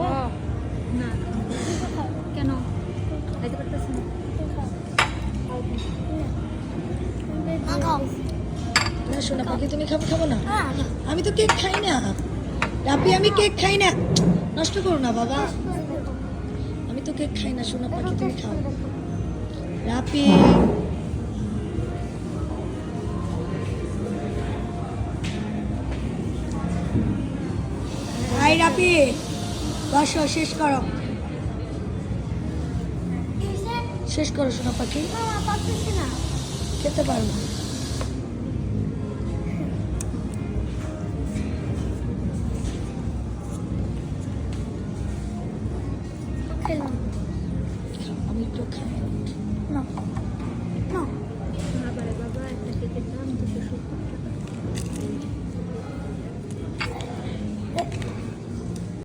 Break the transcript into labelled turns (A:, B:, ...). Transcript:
A: না। কেন? খাইতে পারতেছি না।
B: না খাও
C: সোনা পাখি তুমি খাব খাব না।
B: হ্যাঁ
C: আমি তো কেক খাই না। রাপি আমি কেক খাই না। নষ্ট করো না বাবা। আমি তো কেক খাই না সোনা পাখি তুমি খাও। রাপি। হাই রাপি। বসো শেষ করো। শেষ করো সোনা পাখি। খেতে পারব
B: খেলাম।